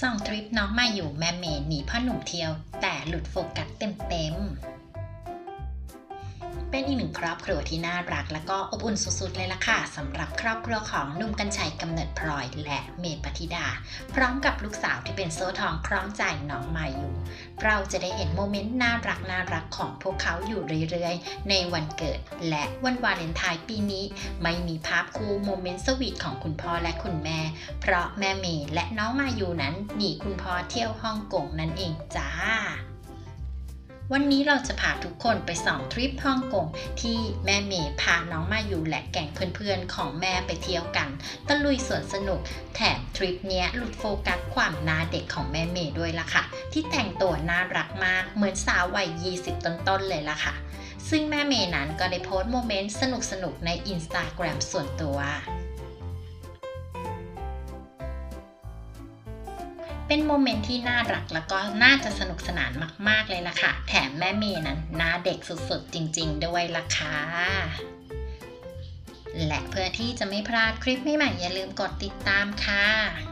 ส่องทริปน้องมาอยู่แม่เมย์หนีพ่อหนุ่มเที่ยว แต่หลุดโฟกัสเต็มๆ เป็นอีกหนึ่งครอบครัวที่น่ารักและก็อบอุ่นสุดๆเลยล่ะค่ะสำหรับครอบครัวของหนุ่มกัญชัยกำเนิดพลอยและเมย์ปฏิดา พร้อมกับลูกสาวที่เป็นโซ่ทองคล้องใจน้องมาอยู่ เราจะได้เห็นโมเมนต์น่ารักน่ารักของพวกเขาอยู่เรื่อยๆ ในวันเกิดและวันวาเลนไทน์ปีนี้ ไม่มีภาพคู่โมเมนต์สวีทของคุณพ่อและคุณแม่ เพราะแม่เมย์และน้องมายูนั้นหนีคุณพ่อเที่ยวฮ่องกงนั่นเองจ้า วันนี้เราจะพาทุกคนไปส่องทริปฮ่องกงที่แม่เมย์พาน้องมาอยู่และแก๊งเพื่อนๆของแม่ไปเที่ยวกัน ตะลุยสวนสนุก แถมทริปเนี้ยหลุดโฟกัสความน้าเด็กของแม่เมย์ด้วยล่ะค่ะ ที่แต่งตัวน่ารักมากเหมือนสาววัย 20 ต้นๆเลยล่ะค่ะ ซึ่งแม่เมย์นั้นก็ได้โพสต์โมเมนต์สนุกๆในอินสตาแกรมส่วนตัว เป็นโมเมนต์ที่น่ารักแล้วก็น่าจะสนุกสนานมาก ๆ เลยล่ะค่ะ แถมแม่เมย์นั้นน่าเด็กสุดๆ จริง ๆ ด้วยล่ะค่ะและเพื่อที่จะไม่พลาดคลิปใหม่ๆอย่าลืมกดติดตามค่ะ